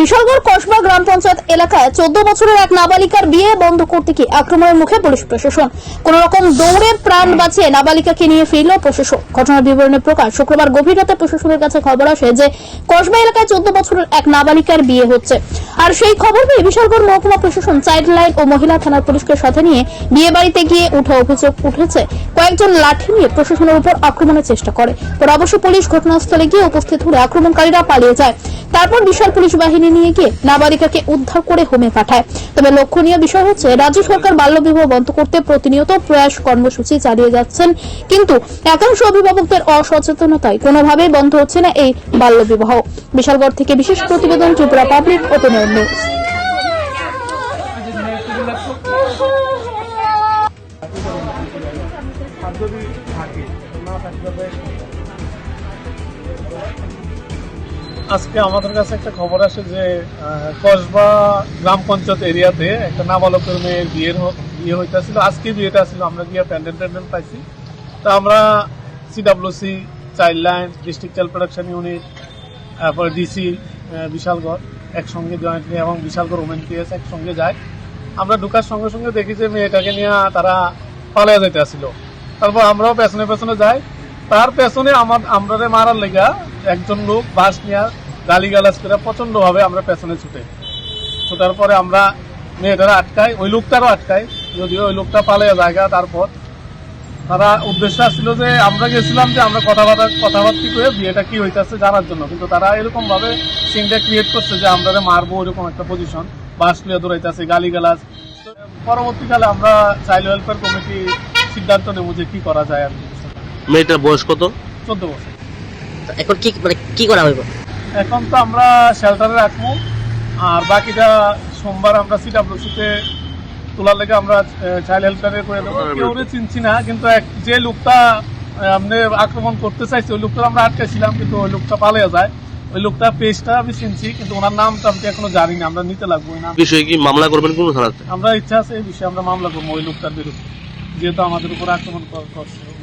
বিশালগড় কসবা গ্রাম পঞ্চায়েত এলাকায় চোদ্দ বছরের এক নাবালিকার বিয়ে বন্ধ করতে গিয়ে আক্রমণের মুখে পুলিশ প্রশাসন। কোন রকম দৌড়ের প্রাণ বাঁচিয়ে নাবালিকাকে নিয়ে ফিরল প্রশাসন ঘটনার বিবরণে প্রকাশ, শুক্রবার গভীর রাতে প্রশাসনের কাছে খবর আসে যে, কসবা এলাকায় চোদ্দ বছরের এক নাবালিকার বিয়ে হচ্ছে। আর সেই খবর পেয়ে বিশালগড় মহকুমা প্রশাসন চাইল্ড লাইন ও মহিলা থানার পুলিশকে সাথে নিয়ে বিয়ে বাড়িতে গিয়ে উঠা অভিযোগ উঠেছে, কয়েকজন লাঠি নিয়ে প্রশাসনের উপর আক্রমণের চেষ্টা করে। পরে অবশ্য পুলিশ ঘটনাস্থলে গিয়ে উপস্থিত হলে আক্রমণকারীরা পালিয়ে যায়। তারপর বিশাল পুলিশ বাহিনী নিয়ে গিয়ে নাবালিকাকে উদ্ধার করে হোমে পাঠায়। তবে লক্ষণীয় বিষয় হচ্ছে, রাজ্য সরকার বাল্যবিবাহ বন্ধ করতে প্রতিনিয়ত প্রয়াস কর্মসূচি চালিয়ে যাচ্ছেন, কিন্তু একাংশ অভিভাবকদের অসচেতনতায় কোনোভাবেই বন্ধ হচ্ছে না এই বাল্যবিবাহ বিশালগড় থেকে বিশেষ প্রতিবেদন ত্রিপুরা পাবলিক ওপেনার বেশ আজকে আমাদের কাছে একটা খবর আসে যে কসবা গ্রাম পঞ্চায়েত এরিয়াতে একটা নাবালকের মেয়ের বিয়ের বিয়ে হইতেছিল। আজকে বিয়েটা ছিল আমরা গিয়ে প্যান্ডেল ট্যান্ডেল পাইছি। তো আমরা CWC childline, district child protection unit, তারপরে ডিসি বিশালগড়। একসঙ্গে জয়েন্টলি এবং বিশাল করে ওমেন পিএস একসঙ্গে যায়। আমরা ঢুকার সঙ্গে সঙ্গে দেখি যে মেয়েটাকে নিয়ে তারা পালিয়ে যেতে আসছিল তারপর আমরাও পেছনে পেছনে যাই। তার পেছনে আমার আমরা মারার লেগা একজন লোক বাস নিয়ে গালি গালাজ করে প্রচণ্ড ভাবে আমরা পেছনে ছুটে। ছুটার পরে আমরা মেয়েটারা আটকাই, ওই লোকটারও আটকাই, যদিও ওই লোকটা পালিয়ে জায়গা তারপর। তারা উদ্দেশ্য ছিল যে আমরা গেছিলাম যে আমরা কথাবার্তা কথাবার্তি করে বিয়েটা কি হইতেছে জানার জন্য। কিন্তু তারা এরকম ভাবে সিনটা ক্রিয়েট করছে যে আমরা যে মারবো এরকম একটা পজিশন বাস লিয়ে দৌড়াইতেছে গালি গালাজ পরবর্তীকালে আমরা চাইল্ড ওয়েলফেয়ার কমিটি সিদ্ধান্ত নেব যে কি করা যায় আর কি। মেয়েটার বয়স কত? চোদ্দ বছর। তা এখন কি মানে কি করা হইব? এখন তো আমরা শেল্টারে রাখব আর বাকিটা সোমবার আমরা সিডাব্লিউসিতে তোলার লেগে আমরা চাইল্ড করে দেবো। কেউ চিনছি না কিন্তু এক- যে লোকটা আপনি আক্রমণ করতে চাইছে ওই লোকটা আমরা আটকেছিলাম কিন্তু ওই লোকটা পালিয়ে যায়। ওই লোকটা পেজটা আমি চিনছি কিন্তু ওনার নামটা আমি এখনও জানি না আমরা নিতে লাগবো ওই নাম। বিষয়ে কি মামলা করবেন কোন থানাতে? আমরা ইচ্ছা আছে এই বিষয়ে আমরা মামলা করব ওই লোকটার বিরুদ্ধে যেহেতু আমাদের উপর আক্রমণ কর- করছে।